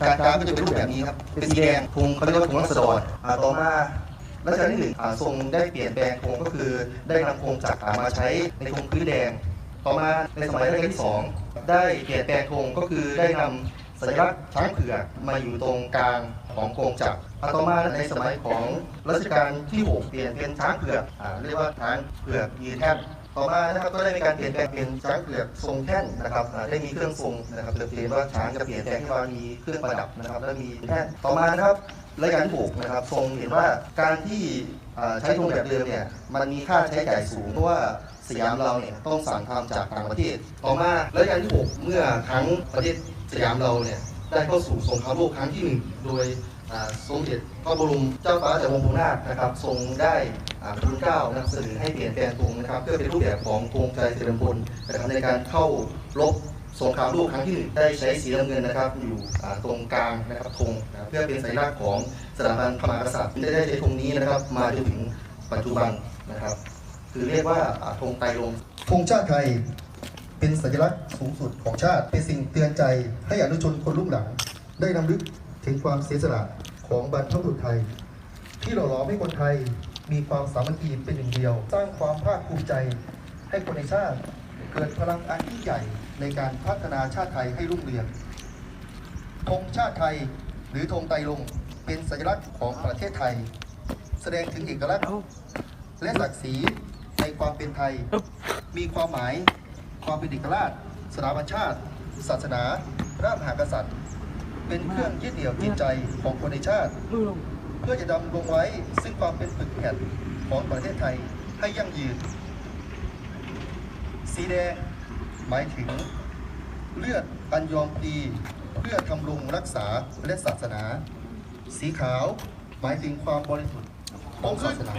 การกลางก็จะเป็นรูปแบบนี้ครับเป็นสีแดงธงเขาเรียกว่าธงรัศดรอ่าต่อมารัชกาลที่หนึ่งอ่าทรงได้เปลี่ยนแปลงธงก็คือได้นำธงจักรอ่ามาใช้ในธงพื้นแดง ต่อมาในสมัยรัชกาลที่สองได้เปลี่ยนแปลงธงก็คือได้นำสัญลักษณ์ช้างเผือกมาอยู่ตรงกลางของธงจักรอาต่อมาในสมัยของรัชกาลที่หกเปลี่ยนเป็นช้างเผือกอ่าเรียกว่าช้างเผือกยืนแท่น ต่อมานะครับก็ได้มีการเปลี่ยนแปลงเป็นช้างเผือกทรงแท่นนะครับอ่าได้มีเครื่องทรงนะครับเติมเต็มว่าช้างจะเปลี่ยนแปลงที่ว่ามีเครื่องประดับนะครับและมีแท่นต่อมานะครับรายการที่หกนะครับทรงเห็นว่าการที่อ่าใช้ธงแบบเดิมเนี่ยมันมีค่าใช้จ่ายสูงเพราะว่าสยามเราเนี่ยต้องสั่งทำจากต่างประเทศ ต่อมารายการที่หกเมื่อครั้งประเทศสยามเราเนี่ย ได้เข้าสู่สงครามโลกครั้งที่หนึ่งโดยสมเด็จพระบรมเจ้าฟ้าจากวงศ์พนาถนะครับทรงได้อ่าทูลเกล้านะครับเสนอให้เปลี่ยนแปลงธงนะครับเพื่อเป็นรูปแบบของธงใจเฉลิมพลนะครับในการเข้ารบสงครามโลกครั้งที่หนึ่งได้ใช้สีน้ำเงินนะครับอยู่ตรงกลางนะครับธงนะครับเพื่อเป็นสัญลักษณ์ของสถาบันพระมหากษัตริย์ได้ได้ใช้ธงนี้นะครับมาจนถึงปัจจุบันนะครับ คือเรียกว่าธงไตรรงค์ธงชาติไทย เป็นสัญลักษณ์สูงสุดของชาติ เป็นสิ่งเตือนใจให้อนุชนคนรุ่นหลัง ได้นำลึกถึงความเสียสละของบรรพบุรุษไทย ที่หล่อหลอมให้คนไทยมีความสามัคคีเป็นหนึ่งเดียว สร้างความภาคภูมิใจให้คนในชาติ เกิดพลังอันยิ่งใหญ่ในการพัฒนาชาติไทยให้รุ่งเรืองธงชาติไทยหรือธงไตรรงเป็นสัญลักษณ์ของประเทศไทย แสดงถึงเอกลักษณ์และศักดิ์ศรีในความเป็นไทย มีความหมาย ความเป็นเอกราช สถาบันชาติ ศาสนาพระมหากษัตริย์ เป็นเครื่องยึดเหนี่ยวจิตใจของคนในชาติ เพื่อจะดำรงไว้ซึ่งความเป็นปึกแผ่นของประเทศไทยให้ยั่งยืน สีแดงหมายถึง เลือดอันยอมพลีเพื่อทำรงรักษาและศาสนา สีขาวหมายถึงความบริสุทธิ์ของศาสนา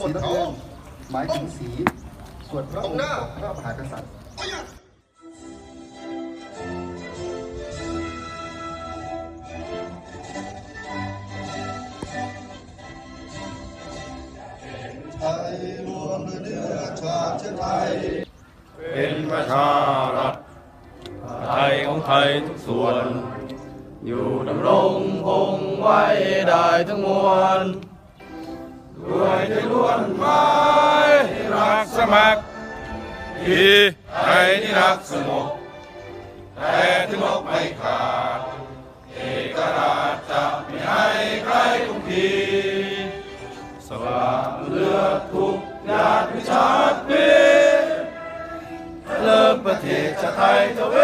สีทองหมายถึงสีส่วนพระองค์ของพระมหากษัตริย์ เป็นประชารัฐไทยของไทยทุกส่วน อยู่ดำรงคงไว้ได้ทั้งมวลด้วยใจล้วนไม้รักสมัครทีไทยที่รักสงบแต่ถึงลบไม่ขาด เอกราชจะไม่ให้ใครทุกทีสละเลือดทุกหยาดวิชา เลิกประเทศชาติไทยทวี